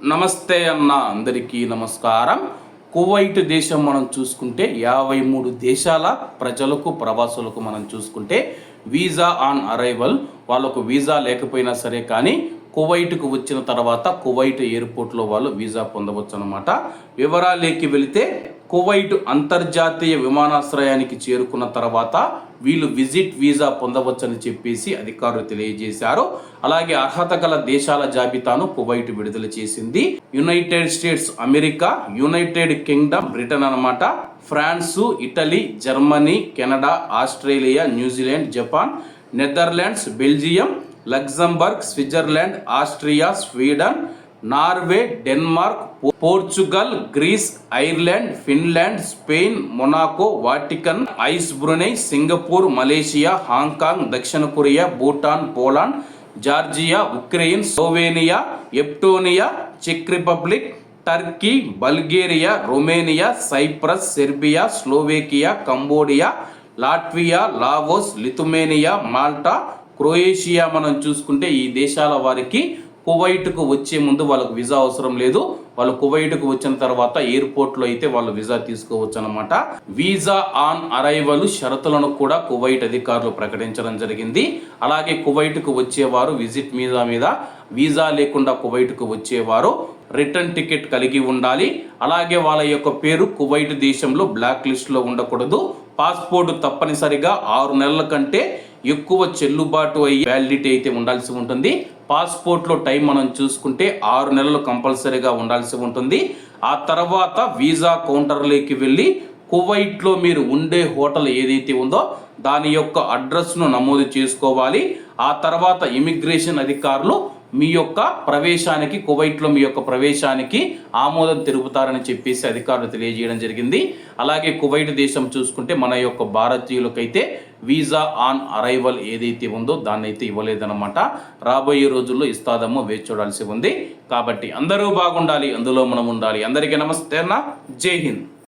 నమస్తే అన్న అందరికీ నమస్కారం. కువైట్ దేశం మనం చూసుకుంటే యాభై మూడు దేశాల ప్రజలకు ప్రవాసులకు మనం చూసుకుంటే వీసా ఆన్ అరైవల్ వాళ్ళకు వీసా లేకపోయినా సరే కానీ కువైట్కు వచ్చిన తర్వాత కువైట్ ఎయిర్పోర్ట్లో వాళ్ళు వీసా పొందవచ్చు అనమాట వివరాలేకి వెళితే కువైట్ అంతర్జాతీయ విమానాశ్రయానికి చేరుకున్న తర్వాత వీళ్ళు విజిట్ వీసా పొందవచ్చని చెప్పేసి అధికారులు తెలియజేశారు. అలాగే అర్హత గల దేశాల జాబితాను కువైట్ విడుదల చేసింది. United States America United Kingdom Britain అనమాట France Italy Germany Canada Australia New Zealand Japan Netherlands Belgium Luxembourg Switzerland Austria Sweden Norway Denmark Portugal Greece Ireland Finland Spain Monaco Vatican Ice Brunei Singapore Malaysia Hong Kong దక్షిణ Korea Bhutan Poland Georgia Ukraine Slovenia Estonia check Republic Turkey Bulgaria Romania Cyprus Serbia Slovakia Cambodia Latvia Laos Lithuania Malta Croatia మనం చూసుకుంటే ఈ దేశాల వారికి కువైట్కు వచ్చే ముందు వాళ్ళకు visa అవసరం లేదు. వాళ్ళు కువైట్కు వచ్చిన తర్వాత ఎయిర్పోర్ట్లో అయితే వాళ్ళు వీసా తీసుకోవచ్చు అనమాట వీసా ఆన్ అరైవల్ షరతులను కూడా కువైట్ అధికారులు ప్రకటించడం జరిగింది. అలాగే కువైట్కు వచ్చేవారు విజిట్ మీద మీద వీసా లేకుండా కువైట్కు వచ్చేవారు రిటర్న్ టికెట్ కలిగి ఉండాలి. అలాగే వాళ్ళ యొక్క పేరు కువైట్ దేశంలో బ్లాక్ లిస్ట్లో ఉండకూడదు. పాస్పోర్ట్ తప్పనిసరిగా ఆరు నెలల కంటే ఎక్కువ చెల్లుబాటు అయ్యి వ్యాలిడిటీ అయితే ఉండాల్సి ఉంటుంది. పాస్పోర్ట్లో టైం మనం చూసుకుంటే ఆరు నెలలు కంపల్సరీగా ఉండాల్సి ఉంటుంది. ఆ తర్వాత వీసా కౌంటర్లోకి వెళ్ళి కువైట్లో మీరు ఉండే హోటల్ ఏదైతే ఉందో దాని యొక్క అడ్రస్ను నమోదు చేసుకోవాలి. ఆ తర్వాత ఇమిగ్రేషన్ అధికారులు మీ యొక్క ప్రవేశానికి కువైట్లో మీ యొక్క ప్రవేశానికి ఆమోదం తెలుపుతారని చెప్పేసి అధికారులు తెలియజేయడం జరిగింది. అలాగే కువైట్ దేశం చూసుకుంటే మన యొక్క భారతీయులకైతే వీసా ఆన్ అరైవల్ ఏదైతే ఉందో దాన్ని అయితే ఇవ్వలేదన్నమాట. రాబోయే రోజుల్లో ఇస్తాదమ్మో వేచి చూడాల్సి ఉంది. కాబట్టి అందరూ బాగుండాలి అందులో మనం ఉండాలి. అందరికీ నమస్తే అన్న. జై హింద్.